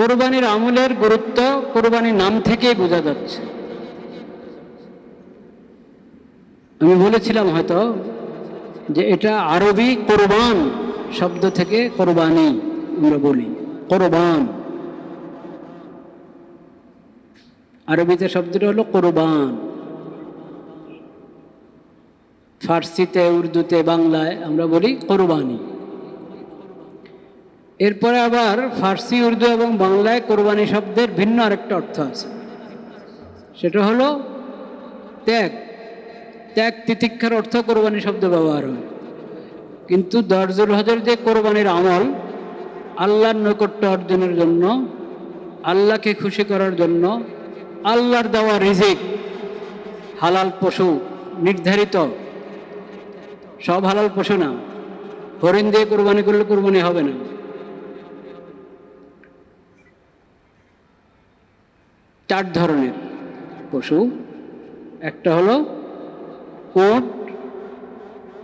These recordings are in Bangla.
কোরবানির আমলের গুরুত্ব কোরবানির নাম থেকেই বোঝা যাচ্ছে। আমি বলেছিলাম হয়তো যে এটা আরবি কোরবান শব্দ থেকে কোরবানি আমরা বলি, কোরবান। আরবিতে শব্দটা হলো কোরবান। ফার্সিতে, উর্দুতে, বাংলায় আমরা বলি কোরবানি। এরপরে আবার ফার্সি, উর্দু এবং বাংলায় কোরবানি শব্দের ভিন্ন আরেকটা অর্থ আছে। সেটা হলো ত্যাগ। ত্যাগ তিতিক্ষার অর্থ কোরবানি শব্দ ব্যবহার হয়। কিন্তু দরজুল হজের যে কোরবানির আমল, আল্লাহর নৈকট্য অর্জনের জন্য, আল্লাহকে খুশি করার জন্য, আল্লাহর দেওয়া রিজিক, হালাল পশু নির্ধারিত, সব হালাল পশু না। হরিণ দিয়ে কোরবানি করলে কোরবানি হবে না। চার ধরনের পশু। একটা হলো কোট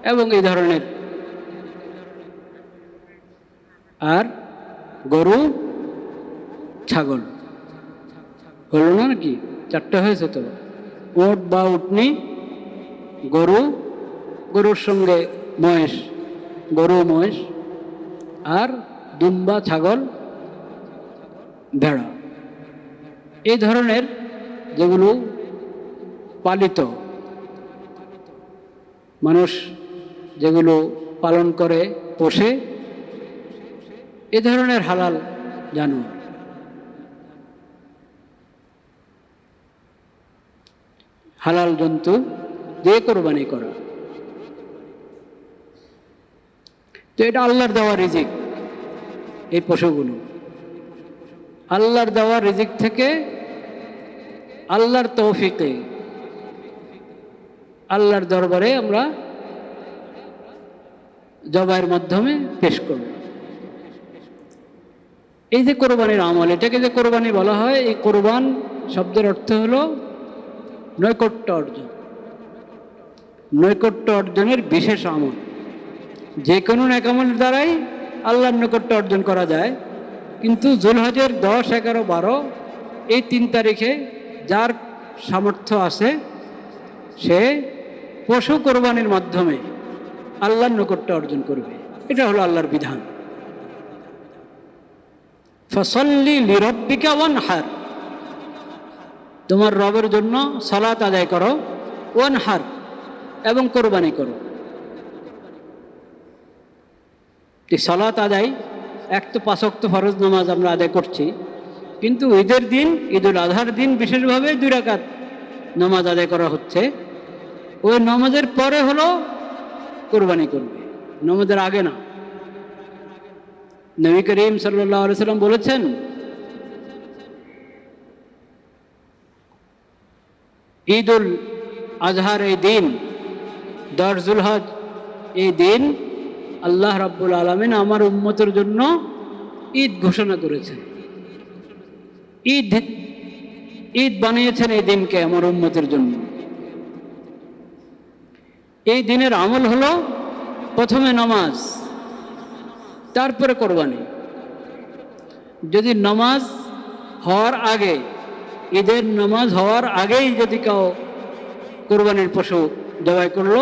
এবং এই ধরনের। আর গরু ছাগল। হলো না নাকি চারটে হয়েছে তো? ওট বা উটনি, গরু, গরুর সঙ্গে মহেশ গরু মহেশ আর দুম্বা ছাগল, ভেড়া। এই ধরনের যেগুলো পালিত মানুষ যেগুলো পালন করে, পোষে, এ ধরনের হালাল জানোয়ার হালাল জন্তু দিয়ে কোরবানি করা। তো এটা আল্লাহর দেওয়া রিজিক, এই পশুগুলো। আল্লাহর দেওয়া রিজিক থেকে আল্লাহর তৌফিকে, আল্লাহর দরবারে আমরা জবাইয়ের মাধ্যমে পেশ করব। এই যে কোরবানির আমল, এটাকে যে কোরবানি বলা হয়, এই কোরবান শব্দের অর্থ হলো নৈকট্য অর্জন। নৈকট্য অর্জনের বিশেষ আমল। যে কোনো নেকামলের দ্বারাই আল্লাহর নৈকট্য অর্জন করা যায়। কিন্তু জুলহজের দশ, এগারো, বারো, এই তিন তারিখে যার সামর্থ্য আছে, সে পশু কোরবানির মাধ্যমে আল্লাহর নৈকট্য অর্জন করবে। এটা হলো আল্লাহর বিধান। ফসল্লি লিরব্বিকা ওয়ান হার তোমার রবের জন্য সলাত আদায় করো ওয়ান হার এবং কোরবানি করো। সলাত আদায়, এক তো পাঁচক্ত ফরজ নামাজ আমরা আদায় করছি। কিন্তু ঈদের দিন, ঈদুল আজহার দিন বিশেষভাবে দুই রাকাত নামাজ আদায় করা হচ্ছে। ওই নামাজের পরে হলো কোরবানি করবে। নামাজের আগে না। নবী করিম সাল্লাহ সাল্লাম বলেছেন, ঈদুল আজহার এই দিন দরজুল হজ এই দিন আল্লাহ রাব্বুল আলমিন আমার উম্মতের জন্য ঈদ ঘোষণা করেছেন। ঈদ ঈদ বানিয়েছেন এই দিনকে আমার উম্মতের জন্য। এই দিনের আমল হলো প্রথমে নামাজ, তারপরে কোরবানি। যদি নামাজ হওয়ার আগে, ঈদের নামাজ হওয়ার আগেই যদি কেউ কোরবানির পশু জবাই করল,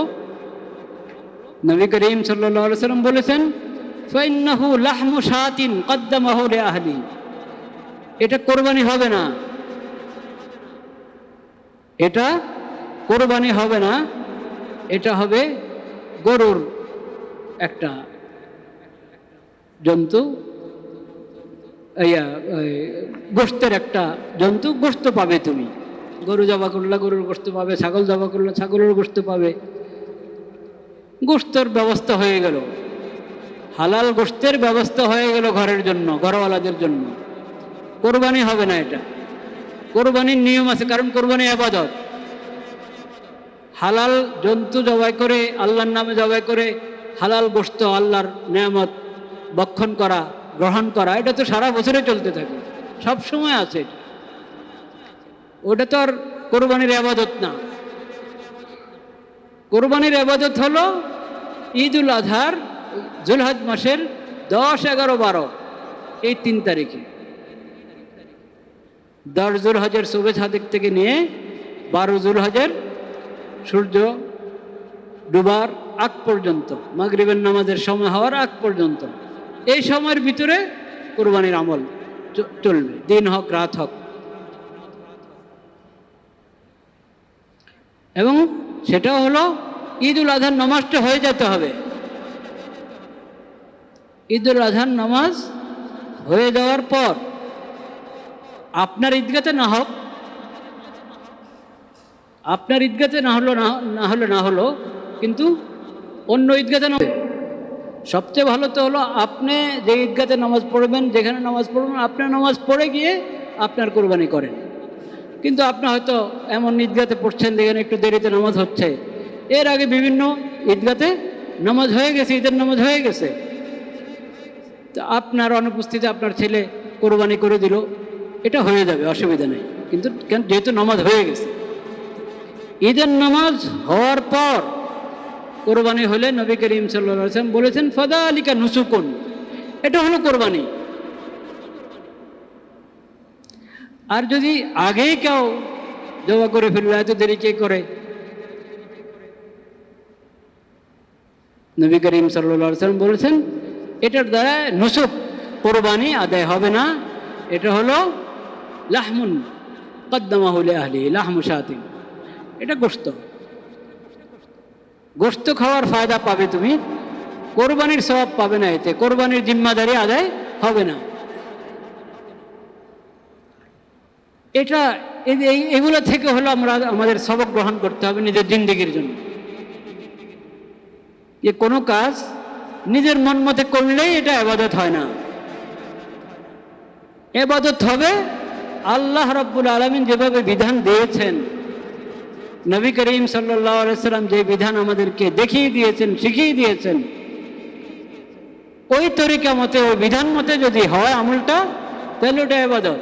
নবী করিম সাল্লাম বলেছেন ফৈন্নাহু লাহমু সাতিন কদ্দামাহু আহলি। এটা কোরবানি হবে না। এটা কোরবানি হবে না। এটা হবে গরুর একটা জন্তু, ইয়া গোস্তের একটা জন্তু, গোস্ত পাবে তুমি। গরু জবা করলে গরুর গোস্ত পাবে, ছাগল জবা করলে ছাগলের গোস্ত পাবে। গোস্তর ব্যবস্থা হয়ে গেল। হালাল গোস্তের ব্যবস্থা হয়ে গেল ঘরের জন্য, ঘরওয়ালাদের জন্য। কোরবানি হবে না এটা। কোরবানির নিয়ম আছে, কারণ কোরবানি আবাদত। হালাল জন্তু জবাই করে, আল্লাহর নামে জবাই করে, হালাল গোস্ত আল্লাহর নিয়ামত বক্ষণ করা, গ্রহণ করা, এটা তো সারা বছরে চলতে থাকে। সব সময় আছে ওটা তো আর কোরবানির আবাদত না। কোরবানির আবাদত হলো ঈদ উল আজহার, জুলহজ মাসের দশ এগারো বারো, এই তিন তারিখে। দশ জুল হজের শুভে সাদিক থেকে নিয়ে বারো জুল হজের সূর্য ডুবার আগ পর্যন্ত, মাগরিবের নামাজের সময় হওয়ার আগ পর্যন্ত। এই সময়ের ভিতরে কোরবানির আমল চলবে, দিন হোক, রাত হোক। এবং সেটা হলো ঈদ উল আজহার নামাজটা হয়ে যেতে হবে। ঈদ উল আজহার নামাজ হয়ে যাওয়ার পর আপনার ঈদগাতে না হোক, আপনার ঈদগাতে না হলো না হলো না হলো, কিন্তু অন্য ঈদগাতে না সবচেয়ে ভালো তো হলো আপনি যে ঈদগাতে নামাজ পড়বেন, যেখানে নামাজ পড়বেন, আপনার নামাজ পড়ে গিয়ে আপনার কোরবানি করেন। কিন্তু আপনি হয়তো এমন ঈদগাতে পড়ছেন যেখানে একটু দেরিতে নামাজ হচ্ছে। এর আগে বিভিন্ন ঈদগাতে নামাজ হয়ে গেছে, ঈদের নামাজ হয়ে গেছে। তো আপনার অনুপস্থিতি, আপনার ছেলে কোরবানি করে দিল। এটা হয়ে যাবে, অসুবিধা নেই। কিন্তু কেন, যেহেতু নামাজ হয়ে গেছে। ঈদের নামাজ হওয়ার পর কোরবানি হলে নবী করিম সাল্লাম বলেছেন ফদা আলিকা নুসুকুন। এটা হলো কোরবানি। আর যদি আগেই কেউ জবা করে ফেলল, এত দেরি কে করে? নবী করিম সাল্লাম বলেছেন, এটার দ্বারা নুসুক, কোরবানি আদায় হবে না। এটা হলো লাহমুন কদ্দমাহুল আহলি লাহমু সাতিন এটা গোস্ত গোস্ত খাওয়ার ফায়দা পাবে তুমি। কোরবানির স্বভাব পাবে না এতে। কোরবানির জিম্মাদারি আদায় হবে না। এটা এগুলো থেকে হলো আমরা আমাদের সবক গ্রহণ করতে হবে নিজের জিন্দগির জন্য। যে কোনো কাজ নিজের মন মতে করলেই এটা আবাদত হয় না। এবাদত হবে আল্লাহ রব্বুল আলমিন যেভাবে বিধান দিয়েছেন, নবী করিম সাল্লাম যে বিধান আমাদেরকে দেখিয়ে দিয়েছেন, শিখিয়ে দিয়েছেন, ওই তরিকা মতে, ওই বিধান মতে যদি হয় আমলটা, তাহলে ওটা এবাদত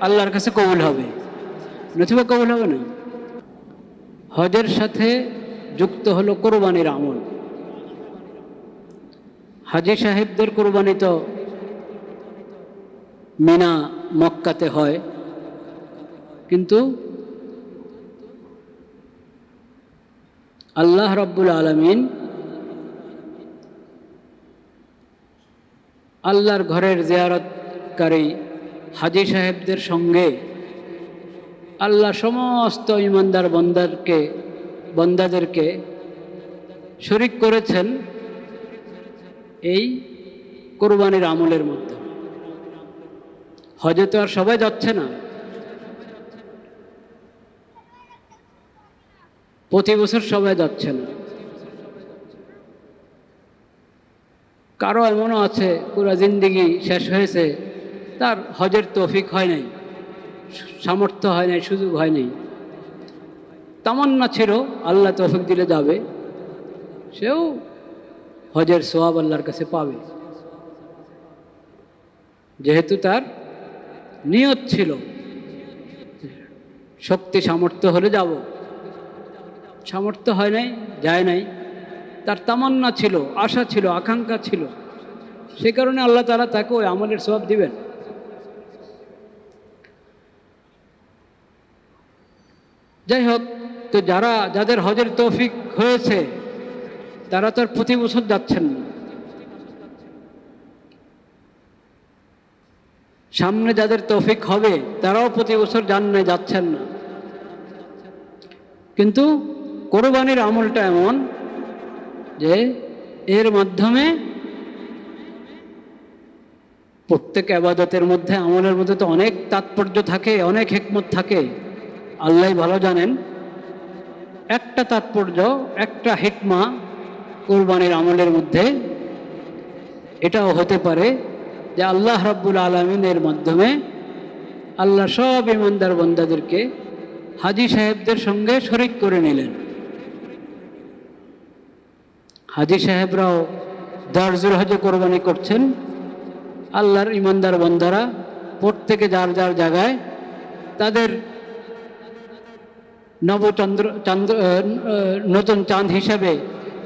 আল্লাহর কাছে কবুল হবে। নথিবা কবুল হবে না। হজের সাথে যুক্ত হলো কোরবানির আমল। হাজি সাহেবদের কোরবানি তো মিনা মক্কাতে হয়। কিন্তু আল্লাহ রব্বুল আলমিন আল্লাহর ঘরের জিয়ারতকারী হাজি সাহেবদের সঙ্গে আল্লাহ সমস্ত ইমানদার বন্দারকে, বন্দাদেরকে শরিক করেছেন এই কোরবানির আমলের মধ্যে। হজে তো আর সবাই যাচ্ছে না। প্রতি বছর সবাই যাচ্ছে না। কারও এমনও আছে, পুরো জিন্দিগি শেষ হয়েছে, তার হজের তৌফিক হয় নাই, সামর্থ্য হয় নাই, সুযোগ হয় নাই। তামান্না ছিল আল্লাহ তৌফিক দিলে যাবে, সেও হজের সোয়াব আল্লাহর কাছে পাবে। যেহেতু তার নিয়ত ছিল, শক্তি সামর্থ্য হলে যাব। সামর্থ্য হয় নাই, যায় নাই। তার তামান্না ছিল, আশা ছিল, আকাঙ্ক্ষা ছিল। সে কারণে আল্লাহ তালা তাকে ওই আমলের সব দিবেন। যাই হোক, তো যারা, যাদের হজের তৌফিক হয়েছে, তারা তো আর প্রতি বছর যাচ্ছেন না। সামনে যাদের তৌফিক হবে, তারাও প্রতি বছর যান না যাচ্ছেন না। কিন্তু কোরবানির আমলটা এমন যে এর মাধ্যমে প্রত্যেক আবাদতের মধ্যে, আমলের মধ্যে তো অনেক তাৎপর্য থাকে, অনেক হেকমত থাকে। আল্লাহ ভালো জানেন। একটা তাৎপর্য, একটা হেকমা কোরবানির আমলের মধ্যে, এটাও হতে পারে যে আল্লাহ রাব্বুল আলমিনের মাধ্যমে আল্লাহ সব ইমানদার বন্দাদেরকে হাজি সাহেবদের সঙ্গে শরিক করে নিলেন। হাজি সাহেবরাও দার্জুল হজে কোরবানি করছেন। আল্লাহর ইমানদার বন্দারা প্রত্যেকে যার যার জায়গায় তাদের নবচন্দ্র, চন্দ্র নতুন চাঁদ হিসাবে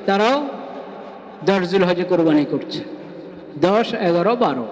তারাও দার্জুল হজে কোরবানি করছে। দশ, এগারো, বারো।